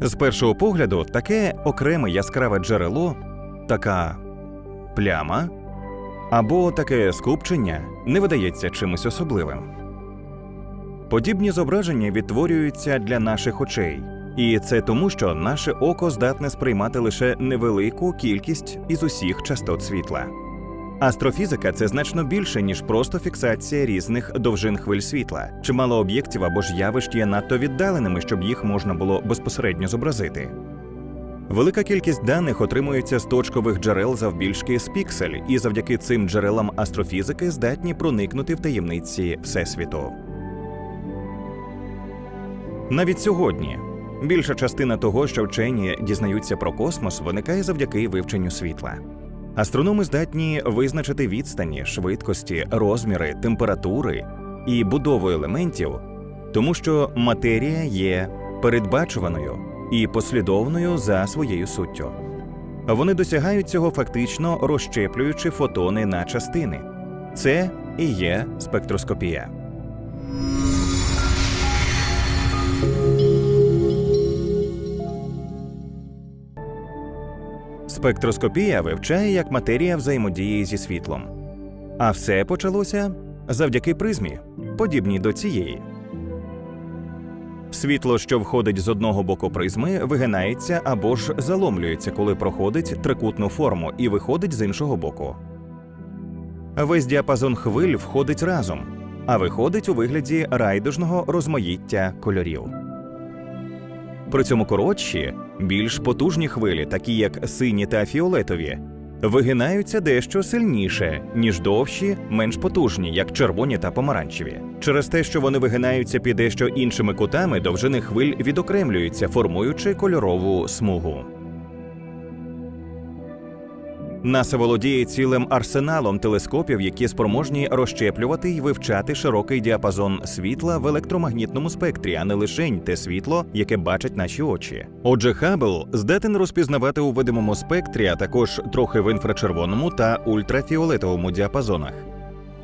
З першого погляду, таке окреме яскраве джерело, така пляма або таке скупчення не видається чимось особливим. Подібні зображення відтворюються для наших очей, і це тому, що наше око здатне сприймати лише невелику кількість із усіх частот світла. Астрофізика це значно більше, ніж просто фіксація різних довжин хвиль світла. Чимало об'єктів або ж явищ є надто віддаленими, щоб їх можна було безпосередньо зобразити. Велика кількість даних отримується з точкових джерел завбільшки з піксель, і завдяки цим джерелам астрофізики здатні проникнути в таємниці Всесвіту. Навіть сьогодні більша частина того, що вчені дізнаються про космос, виникає завдяки вивченню світла. Астрономи здатні визначити відстані, швидкості, розміри, температури і будову елементів, тому що матерія є передбачуваною і послідовною за своєю суттю. Вони досягають цього фактично розщеплюючи фотони на частини. Це і є спектроскопія. Спектроскопія вивчає, як матерія взаємодіє зі світлом. А все почалося завдяки призмі, подібній до цієї. Світло, що входить з одного боку призми, вигинається або ж заломлюється, коли проходить трикутну форму і виходить з іншого боку. Весь діапазон хвиль входить разом, а виходить у вигляді райдужного розмаїття кольорів. При цьому коротші, більш потужні хвилі, такі як сині та фіолетові, вигинаються дещо сильніше, ніж довші, менш потужні, як червоні та помаранчеві. Через те, що вони вигинаються під дещо іншими кутами, довжини хвиль відокремлюються, формуючи кольорову смугу. НАСА володіє цілим арсеналом телескопів, які спроможні розщеплювати і вивчати широкий діапазон світла в електромагнітному спектрі, а не лишень те світло, яке бачать наші очі. Отже, Хаббл здатен розпізнавати у видимому спектрі, а також трохи в інфрачервоному та ультрафіолетовому діапазонах.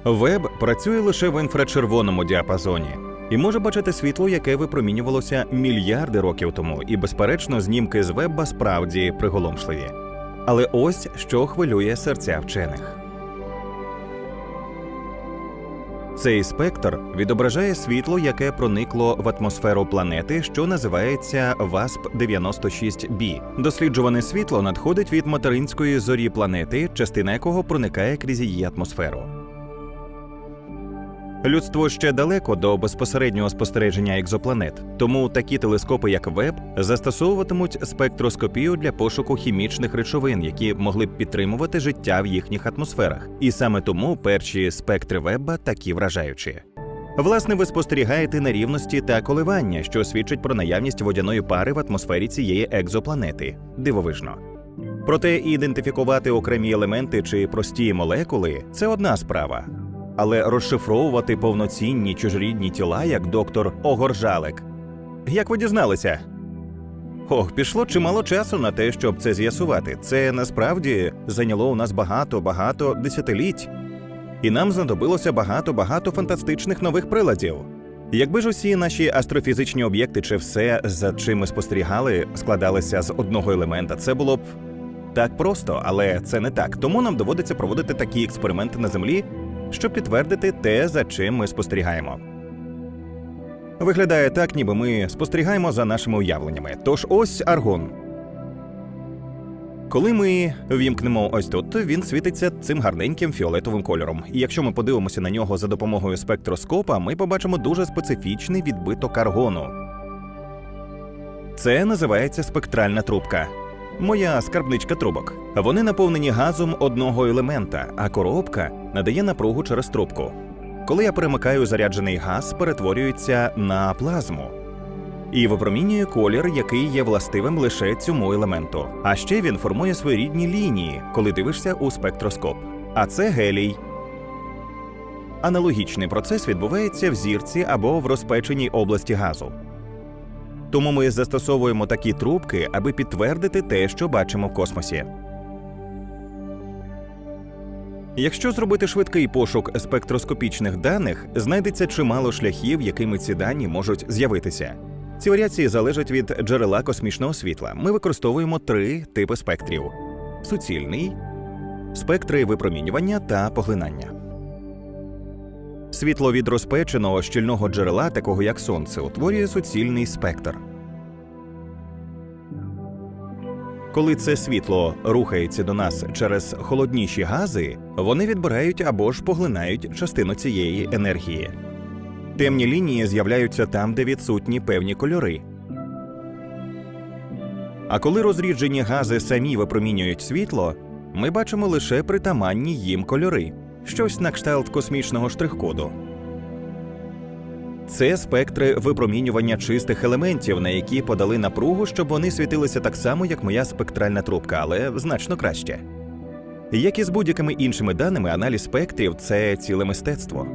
Веб працює лише в інфрачервоному діапазоні і може бачити світло, яке випромінювалося мільярди років тому, і безперечно, знімки з веба справді приголомшливі. Але ось що хвилює серця вчених. Цей спектр відображає світло, яке проникло в атмосферу планети, що називається васп 96 b Досліджуване світло надходить від материнської зорі планети, частина якого проникає крізь її атмосферу. Людство ще далеко до безпосереднього спостереження екзопланет, тому такі телескопи, як Веб, застосовуватимуть спектроскопію для пошуку хімічних речовин, які могли б підтримувати життя в їхніх атмосферах. І саме тому перші спектри Вебба такі вражаючі. Власне, ви спостерігаєте нерівності та коливання, що свідчать про наявність водяної пари в атмосфері цієї екзопланети. Дивовижно. Проте ідентифікувати окремі елементи чи прості молекули це одна справа. Але розшифровувати повноцінні чужорідні тіла, як доктор Огоржалек. Як ви дізналися? Ох, пішло чимало часу на те, щоб це з'ясувати. Це насправді зайняло у нас багато багато десятиліть, і нам знадобилося багато багато фантастичних нових приладів. Якби ж усі наші астрофізичні об'єкти чи все, за чим ми спостерігали, складалися з одного елемента, це було б так просто, але це не так. Тому нам доводиться проводити такі експерименти на землі, щоб підтвердити те, за чим ми спостерігаємо. Виглядає так, ніби ми спостерігаємо за нашими уявленнями. Тож ось аргон. Коли ми вімкнемо ось тут, він світиться цим гарненьким фіолетовим кольором. І якщо ми подивимося на нього за допомогою спектроскопа, ми побачимо дуже специфічний відбиток аргону. Це називається спектральна трубка. Моя скарбничка трубок. Вони наповнені газом одного елемента, а коробка надає напругу через трубку. Коли я перемикаю заряджений газ, перетворюється на плазму і випромінює колір, який є властивим лише цьому елементу. А ще він формує своєрідні лінії, коли дивишся у спектроскоп. А це гелій. Аналогічний процес відбувається в зірці або в розпеченій області газу. Тому ми застосовуємо такі трубки, аби підтвердити те, що бачимо в космосі. Якщо зробити швидкий пошук спектроскопічних даних, знайдеться чимало шляхів, якими ці дані можуть з'явитися. Ці варіації залежать від джерела космічного світла. Ми використовуємо три типи спектрів: суцільний, спектри випромінювання та поглинання. Світло від розпеченого щільного джерела, такого як сонце, утворює суцільний спектр. Коли це світло рухається до нас через холодніші гази, вони відбирають або ж поглинають частину цієї енергії. Темні лінії з'являються там, де відсутні певні кольори. А коли розріджені гази самі випромінюють світло, ми бачимо лише притаманні їм кольори, щось на кшталт космічного штрих-коду. Це спектри випромінювання чистих елементів, на які подали напругу, щоб вони світилися так само, як моя спектральна трубка, але значно краще. Як і з будь-якими іншими даними, аналіз спектрів це ціле мистецтво.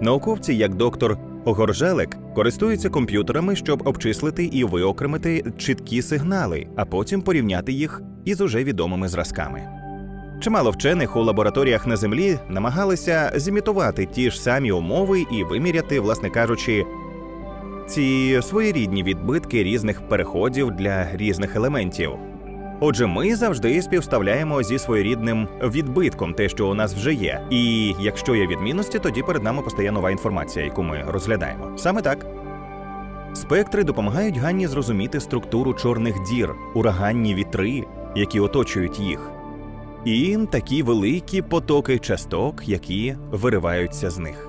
Науковці, як доктор Огоржелек, користуються комп'ютерами, щоб обчислити і виокремити чіткі сигнали, а потім порівняти їх із уже відомими зразками. Чимало вчених у лабораторіях на землі намагалися зімітувати ті ж самі умови і виміряти, власне кажучи, ці своєрідні відбитки різних переходів для різних елементів. Отже, ми завжди співставляємо зі своєрідним відбитком те, що у нас вже є. І якщо є відмінності, тоді перед нами постає нова інформація, яку ми розглядаємо. Саме так. Спектри допомагають Ганні зрозуміти структуру чорних дір, ураганні вітри, які оточують їх, і такі великі потоки часток, які вириваються з них.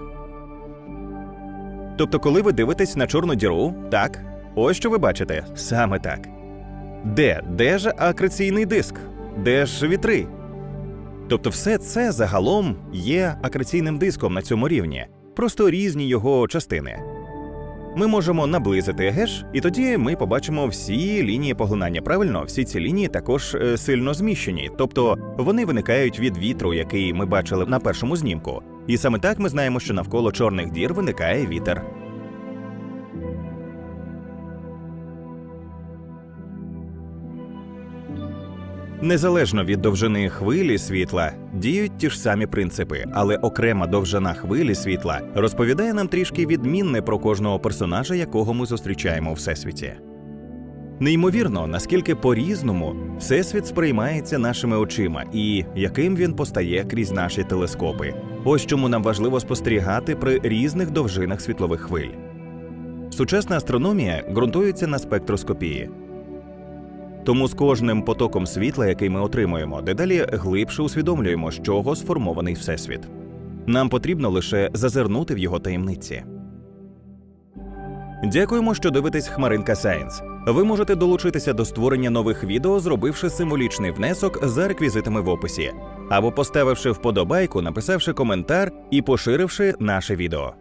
Тобто, коли ви дивитесь на чорну діру, так, ось що ви бачите, саме так. Де? Де ж акреційний диск? Де ж вітри? Тобто, все це загалом є акреційним диском на цьому рівні, просто різні його частини. Ми можемо наблизити геш, і тоді ми побачимо всі лінії поглинання. Правильно, всі ці лінії також е, сильно зміщені, тобто вони виникають від вітру, який ми бачили на першому знімку. І саме так ми знаємо, що навколо чорних дір виникає вітер. Незалежно від довжини хвилі світла діють ті ж самі принципи, але окрема довжина хвилі світла розповідає нам трішки відмінне про кожного персонажа, якого ми зустрічаємо у всесвіті. Неймовірно, наскільки по-різному всесвіт сприймається нашими очима і яким він постає крізь наші телескопи. Ось чому нам важливо спостерігати при різних довжинах світлових хвиль. Сучасна астрономія ґрунтується на спектроскопії. Тому з кожним потоком світла, який ми отримуємо, дедалі глибше усвідомлюємо, з чого сформований всесвіт. Нам потрібно лише зазирнути в його таємниці. Дякуємо, що дивитесь Хмаринка Сайенс. Ви можете долучитися до створення нових відео, зробивши символічний внесок за реквізитами в описі, або поставивши вподобайку, написавши коментар і поширивши наше відео.